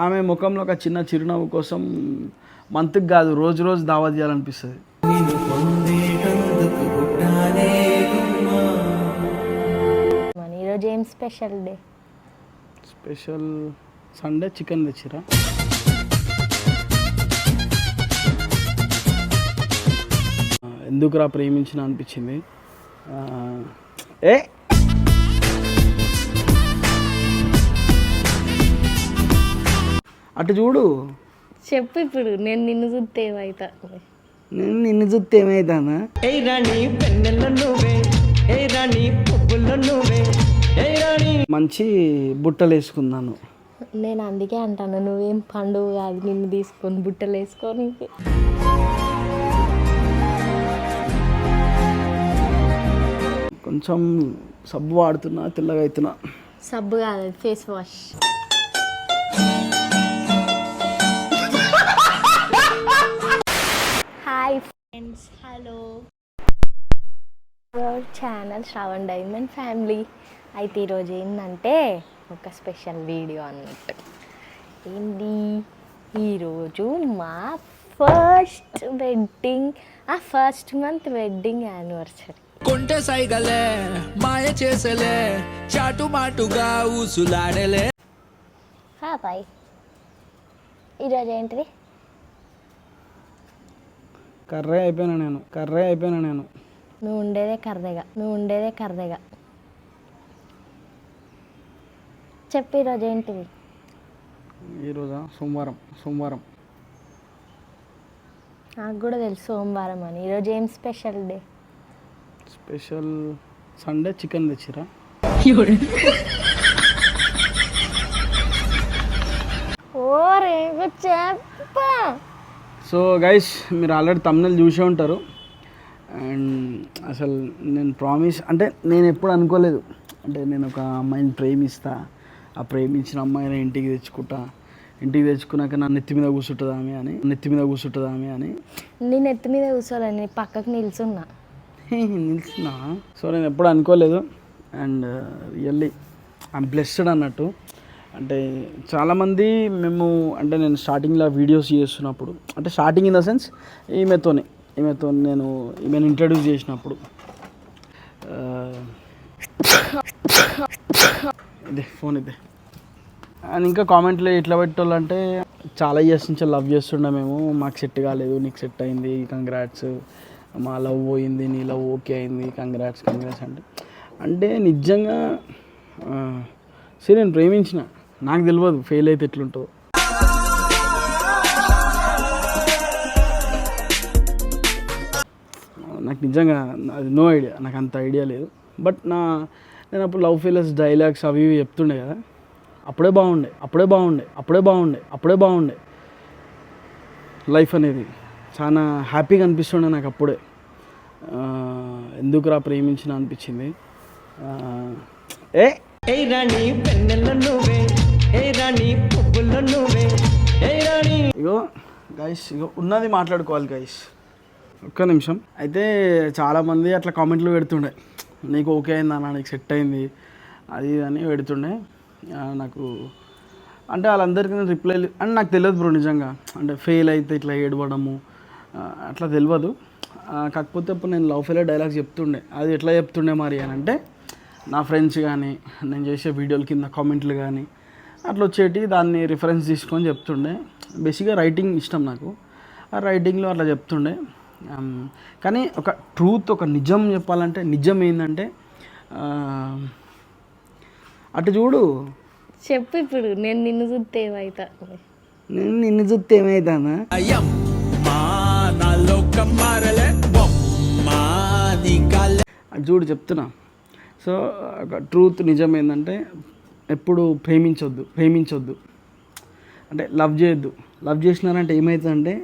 ఆమె ముఖంలో ఒక చిన్న చిరునవ్వు కోసం మంత్కి కాదు రోజు రోజు దావా చేయాలనిపిస్తుంది. ఈరోజు ఏం special day? Special Sunday chicken తెచ్చిరా. ఎందుకురా ప్రేమించిన అనిపించింది? ఏ అటు చూడు. చెప్పు ఇప్పుడు నేను నిన్ను చూస్తే ఏమైతా? నేను నిన్ను చూస్తే ఏమైతానా? ఏ రాణి పెన్నెల నువ్వే ఏ రాణి పువ్వుల నువ్వే ఏ రాణి మంచి బుట్టలు వేసుకున్నాను నేను అందుకే అంటాను నువ్వేం పండుగ కాదు నిన్ను తీసుకొని బుట్టలు వేసుకొని కొంచెం సబ్బు వాడుతున్నా తెల్లగా అవుతున్నా. సబ్బు కాదు face wash. Your channel Shravan diamond family అయితే ఈరోజు ఏంటంటే ఒక స్పెషల్ వీడియో అన్నట్టు. ఏంటి ఈరోజు మా ఫస్ట్ వెడ్డింగ్ ఆ ఫస్ట్ మంత్ వెడ్డింగ్ యానివర్సరీ కొంటె సైగలే మాయ చేసలే చాటు మాటుగా ఊసులాడలే. బాయ్. ఈరోజు ఏంటిది? కర్రే అయిపోయినా నేను కర్రే అయిపోయినా నేను. నువ్వు ఉండేదే కర్రెగా నువ్వు ఉండేదే కర్రెగా. చెప్పు ఈరోజు ఏంటిది? ఈరోజా? సోమవారం సోమవారం. నాకు కూడా తెలుసు సోమవారం అని. ఈరోజు ఏం special day? Special Sunday chicken తెచ్చిరా ఓ రేపు చెప్ప. సో గైస్ మీరు ఆల్రెడీ తమిళ చూసే ఉంటారు. అండ్ అసలు నేను ప్రామిస్ అంటే నేను ఎప్పుడు అనుకోలేదు. అంటే నేను ఒక అమ్మాయిని ప్రేమిస్తా ఆ ప్రేమించిన అమ్మాయిని ఇంటికి తెచ్చుకుంటా. ఇంటికి తెచ్చుకున్నాక నా నెత్తి మీద కూర్చుంటుంది ఆమె అని నెత్తి మీద కూర్చుంటుంది ఆమె అని. నేను ఎత్తి మీద కూర్చోలే నేను పక్కకు నిల్చున్నా. నిలిచిన సో నేను ఎప్పుడు అనుకోలేదు. అండ్ రియల్లీ ఐమ్ బ్లెస్డ్ అన్నట్టు. అంటే చాలామంది మేము అంటే నేను స్టార్టింగ్లో వీడియోస్ చేస్తున్నప్పుడు అంటే స్టార్టింగ్ ఇన్ ద సెన్స్ ఈమెతోనే. ఈమెతో నేను ఈమెను ఇంట్రడ్యూస్ చేసినప్పుడు ఇదే ఫోన్ ఇదే. అండ్ ఇంకా కామెంట్లో ఎట్లా పెట్టాలంటే చాలా ఇయర్స్ నుంచి లవ్ చేస్తుండే మేము మాకు సెట్ కాలేదు నీకు సెట్ అయింది కంగ్రాట్స్ మా లవ్ పోయింది నీ లవ్ ఓకే అయింది కంగ్రాట్స్ కంగ్రాట్స్ అంటే. అంటే నిజంగా సరే నేను ప్రేమించిన నాకు తెలియదు ఫెయిల్ అయితే ఎట్లుంటుందో. నాకు నిజంగా అది నో ఐడియా నాకు అంత ఐడియా లేదు. బట్ నా నేను అప్పుడు లవ్ ఫెయిలర్స్ డైలాగ్స్ అవి ఇవి చెప్తుండే కదా. అప్పుడే బాగుండే అప్పుడే బాగుండే అప్పుడే బాగుండే అప్పుడే బాగుండే. లైఫ్ అనేది చాలా హ్యాపీగా అనిపిస్తుండే నాకు అప్పుడే. ఎందుకురా ప్రేమించిన అనిపించింది. ఏ? ఏ రాణి పెన్నెల నువ్వే ఏ రాణి పువ్వుల నువ్వే ఏ రాణి ఇగో గైస్ ఇగో ఉన్నది మాట్లాడుకోవాలి గైస్ ఒక్క నిమిషం. అయితే చాలామంది అట్లా కామెంట్లు పెడుతుండే. నీకు ఓకే అయింది అన్న నీకు సెట్ అయింది అది అని పెడుతుండే. నాకు అంటే వాళ్ళందరికీ నేను రిప్లై అంటే నాకు తెలియదు బ్రో నిజంగా. అంటే ఫెయిల్ అయితే ఇట్లా ఏడవడము అట్లా తెలియదు. కాకపోతే ఇప్పుడు నేను లవ్ ఫెయిల్ డైలాగ్స్ చెప్తుండే. అది ఎట్లా చెప్తుండే మరి అని అంటే నా ఫ్రెండ్స్ కానీ నేను చేసే వీడియోల కింద కామెంట్లు కానీ అట్లా వచ్చేటి దాన్ని రిఫరెన్స్ తీసుకొని చెప్తుండే. బేసిక్గా రైటింగ్ ఇష్టం నాకు. ఆ రైటింగ్లో అట్లా చెప్తుండే. కానీ ఒక ట్రూత్ ఒక నిజం చెప్పాలంటే నిజం ఏంటంటే అటు చూడు. చెప్పు ఇప్పుడు నేను నిన్ను చూస్తే ఏమైతా? నేను నిన్ను చూస్తే ఏమైతానా? అయ్యమ్మా నా లోకం మారలే బొమ్మా నీ కాలే. అది చూడు చెప్తున్నా. సో ఒక ట్రూత్ నిజం ఏంటంటే ఎప్పుడు ప్రేమించొద్దు ప్రేమించొద్దు. అంటే లవ్ చేయొద్దు. లవ్ చేసినారంటే ఏమవుతుందంటే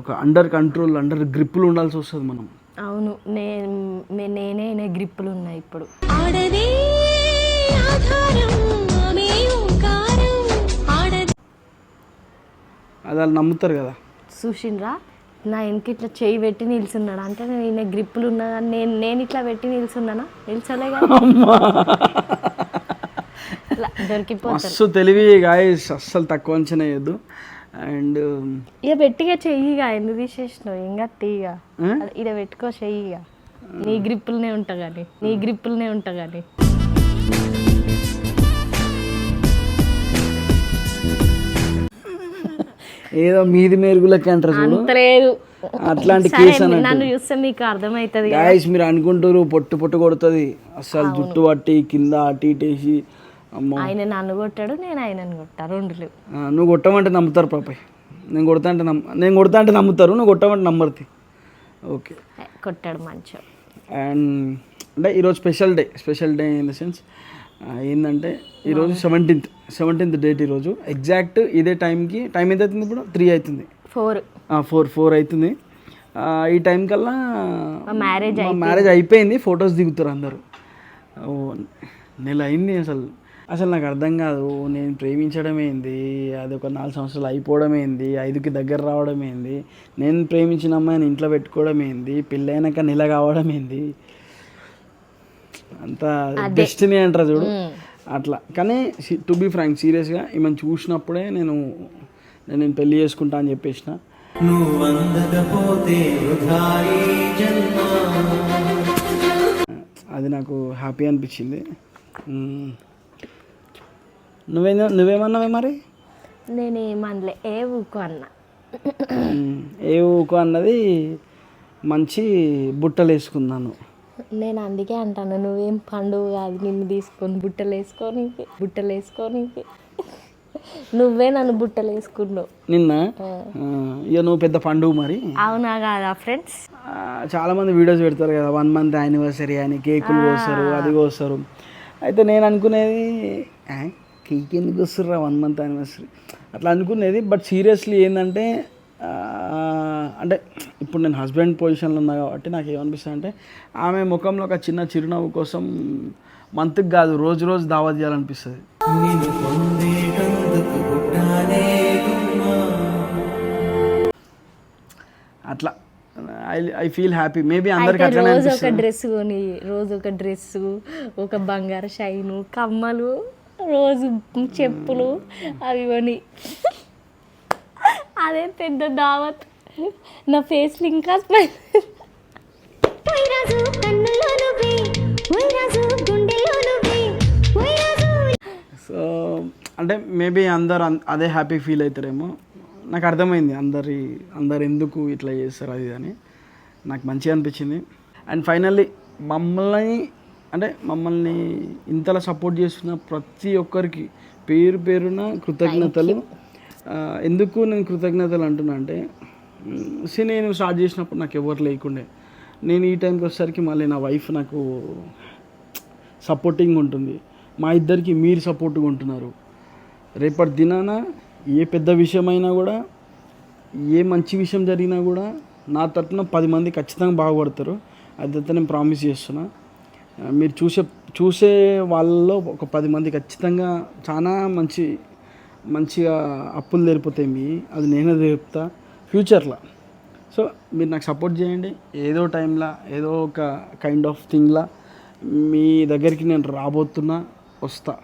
ఒక అండర్ కంట్రోల్ అండర్ గ్రిప్పులు ఉండాల్సి వస్తుంది మనం. అవును నేను నేనే నే గ్రిప్పులు ఉన్నాయి ఇప్పుడు. ఆడదే ఆధారం ఆమె ఓంకారం ఆడదే అది వాళ్ళు నమ్ముతారు కదా. చూసిండ్రా నా వెనక ఇట్లా చేయి పెట్టి నిల్చున్నాడు? అంటే నేను ఈయన గ్రిప్పులు ఉన్నదని నేను నేను ఇట్లా పెట్టి నిల్చున్నానా? నిల్చోలే మస్తు తెలివి గాయస్ అస్సలు తక్కువ అంచనా వేయద్దు. అండ్ ఇక పెట్టిగా చెయ్యిగా ఎందుకు తీసేసినావు? ఇంకా తీగా ఇక పెట్టుకో చెయ్యిగా. నీ గ్రిప్పులనే ఉంటా కానీ నీ గ్రిప్పులనే ఉంటా కానీ ఏదో మీది మేరుగులకి అంటారు చూడు. అంత లేదు. అట్లాంటి కేసు నన్ను చూస్తే మీకు అర్థమవుతుంది. గాయస్ మీరు అనుకుంటారు పొట్టు పొట్టు కొడుతుంది. అస్సలు జుట్టు పట్టి కింద అటు ఇటు వేసి అమ్మో ఆయన నన్ను కొట్టాడు నేను ఆయనను కొట్టా రెండు నువ్వు కొట్టమంటే నమ్ముతారు పాపయ్. నేను కొడతా అంటే నమ్మ నేను కొడతా అంటే నమ్ముతారు నువ్వు కొట్టమంటే నమ్మరుతి. ఓకే. కొట్టాడు మంచిగా అండ్ అంటే ఈరోజు special day special day in the sense ఏంటంటే ఈరోజు సెవెంటీన్త్ సెవెంటీన్త్ డేట్ ఈరోజు. ఎగ్జాక్ట్ ఇదే టైంకి టైం ఎంత అవుతుంది ఇప్పుడు? త్రీ అవుతుంది ఫోర్. ఫోర్ ఫోర్ అవుతుంది ఈ టైం కల్లా మ్యారేజ్ మ్యారేజ్ అయిపోయింది ఫొటోస్ దిగుతారు అందరూ. నెల అయింది అసలు. అసలు నాకు అర్థం కాదు నేను ప్రేమించడం ఏంది అది ఒక నాలుగు సంవత్సరాలు అయిపోవడం ఏంది ఐదుకి దగ్గర రావడం ఏంది నేను ప్రేమించిన అమ్మాయిని ఇంట్లో పెట్టుకోవడం ఏంది పెళ్ళైనాక నెల కావడం ఏంది? అంత డెస్టినీ అంటారు చూడు. అట్లా. కానీ టు బీ ఫ్రాంక్ సీరియస్గా ఈమెను చూసినప్పుడే నేను నేను పెళ్ళి చేసుకుంటా అని చెప్పేసిన. అది నాకు హ్యాపీ అనిపించింది. నువ్వే నువ్వేమన్నావే మరి? నేనేమనలే ఏ ఊకో అన్న. ఏ ఊకో అన్నది మంచి బుట్టలు వేసుకున్నాను నేను అందుకే అంటాను నువ్వేం పండుగ కాదు నిన్ను తీసుకొని బుట్టలు వేసుకొని బుట్టలు వేసుకొని నువ్వే నన్ను? బుట్టలు వేసుకున్నావు నిన్న ఇక నువ్వు పెద్ద పండుగ మరి. అవునా కాదా ఫ్రెండ్స్? చాలా మంది వీడియోస్ పెడతారు కదా వన్ మంత్ యానివర్సరీ అని కేకులు కోస్తారు అది కోస్తారు. అయితే నేను అనుకునేది "ఆ, కేక్ ఎందుకు వస్తుర్రా వన్ మంత్ యానివర్సరీ అట్లా అనుకునేది బట్ సీరియస్లీ ఏంటంటే అంటే ఇప్పుడు నేను హస్బెండ్ పొజిషన్లో ఉన్నా కాబట్టి నాకు ఏమనిపిస్తుంది అంటే ఆమె ముఖంలో ఒక చిన్న చిరునవ్వు కోసం మంత్కి కాదు రోజు రోజు దావా చేయాలనిపిస్తుంది అట్లా. I I feel happy maybe అందరికి అయితే అట్లనే రోజు ఒక అనిపిస్తుంది. డ్రెస్ కొని రోజు ఒక డ్రెస్ ఒక బంగారు షైను కమ్మలు. రోజు చెప్పులు అవి కొని అదే పెద్ద దావత్. నా ఫేస్ ఇంకా స్మైల్ సో అంటే మేబీ అందరు అదే హ్యాపీ ఫీల్ అవుతారేమో. నాకు అర్థమైంది అందరి అందరు ఎందుకు ఇట్లా చేస్తారు అది అని. నాకు మంచిగా అనిపించింది. అండ్ ఫైనల్లీ మమ్మల్ని అంటే మమ్మల్ని ఇంతలా సపోర్ట్ చేస్తున్న ప్రతి ఒక్కరికి పేరు పేరున కృతజ్ఞతలు. ఎందుకు నేను కృతజ్ఞతలు అంటున్నా అంటే సి నేను స్టార్ట్ చేసినప్పుడు నాకు ఎవరు లేకుండే. నేను ఈ టైంకి వచ్చేసరికి మళ్ళీ నా వైఫ్ నాకు సపోర్టింగ్ ఉంటుంది. మా ఇద్దరికి మీరు సపోర్ట్గా ఉంటున్నారు. రేపటి దినాన ఏ పెద్ద విషయమైనా కూడా ఏ మంచి విషయం జరిగినా కూడా నా తరపున పది మంది ఖచ్చితంగా బాగుపడతారు. అదైతే నేను ప్రామిస్ చేస్తున్నా. ఆ, మీరు చూసే చూసే వాళ్ళలో ఒక పది మంది ఖచ్చితంగా చాలా మంచి మంచిగా అప్పులు తెరిపోతాయి మీ. అది నేనే తెరుపుతా ఫ్యూచర్లో. సో మీరు నాకు సపోర్ట్ చేయండి. ఏదో టైంలో ఏదో ఒక కైండ్ ఆఫ్ థింగ్లా మీ దగ్గరికి నేను రాబోతున్నా వస్తా.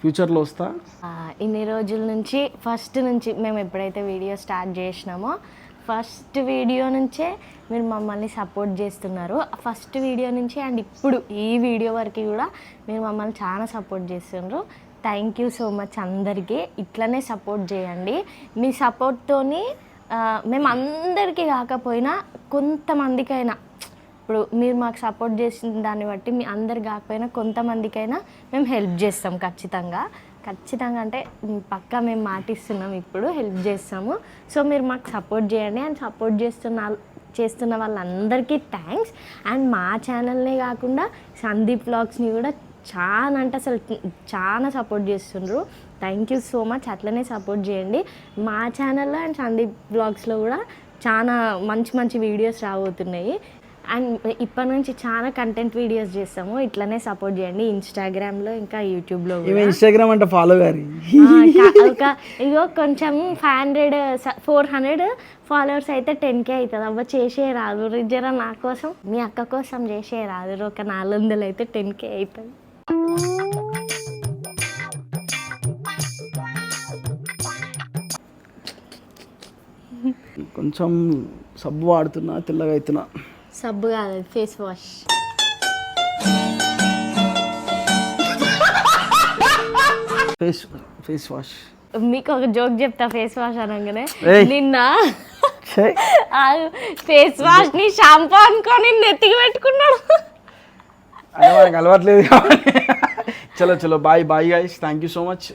ఫ్యూచర్లో వస్తా. ఇన్ని రోజుల నుంచి ఫస్ట్ నుంచి మేము ఎప్పుడైతే వీడియో స్టార్ట్ చేసినామో ఫస్ట్ వీడియో నుంచే మీరు మమ్మల్ని సపోర్ట్ చేస్తున్నారు. ఫస్ట్ వీడియో నుంచి అండ్ ఇప్పుడు ఈ వీడియో వరకు కూడా మీరు మమ్మల్ని చాలా సపోర్ట్ చేస్తున్నారు. థ్యాంక్ యూ సో మచ్ అందరికీ. ఇట్లనే సపోర్ట్ చేయండి. మీ సపోర్ట్తోని మేము అందరికీ కాకపోయినా కొంతమందికైనా ఇప్పుడు మీరు మాకు సపోర్ట్ చేసిన దాన్ని బట్టి మీ అందరు కాకపోయినా కొంతమందికైనా మేము హెల్ప్ చేస్తాం ఖచ్చితంగా. ఖచ్చితంగా అంటే పక్కా మేము మాటిస్తున్నాం ఇప్పుడు హెల్ప్ చేస్తాము. సో మీరు మాకు సపోర్ట్ చేయండి. అండ్ సపోర్ట్ చేస్తున్న చేస్తున్న వాళ్ళందరికీ థ్యాంక్స్. అండ్ మా ఛానల్నే కాకుండా సందీప్ బ్లాగ్స్ని కూడా చాలా అంటే అసలు చాలా సపోర్ట్ చేస్తుండ్రు. Thank you so much. అట్లనే సపోర్ట్ చేయండి. మా ఛానల్లో అండ్ సందీప్ బ్లాగ్స్లో కూడా చాలా మంచి మంచి వీడియోస్ రాబోతున్నాయి. అండ్ ఇప్పటి నుంచి చాలా కంటెంట్ వీడియోస్ చేస్తాము. ఇట్లనే సపోర్ట్ చేయండి. ఇన్స్టాగ్రామ్లో ఇంకా యూట్యూబ్లో ఇన్స్టాగ్రామ్ అంటే ఫాలో గారి. ఒక ఇగో కొంచెం five hundred four hundred followers అయితే టెన్ కే అవుతుంది అవ్వ చేసే రాదు. రిజరా నా కోసం మీ అక్క కోసం చేసే రాదు. ఒక నాలుగు వందలు అయితే టెన్ కే అవుతుంది కొంచెం సబ్బు వాడుతున్నా తెల్లగా అవుతున్నా సబ్బు కాదు face wash. Face face wash. మీకు ఒక జోక్ చెప్తా ఫేస్ వాష్ అనగానే. ఏయ్. నిన్న ఫేస్ వాష్ని షాంపూ అనుకొని నెత్తికి పెట్టుకున్నాడు. మనకు అలవాట్లేదు కాబట్టి. చలో చలో bye bye guys thank you so much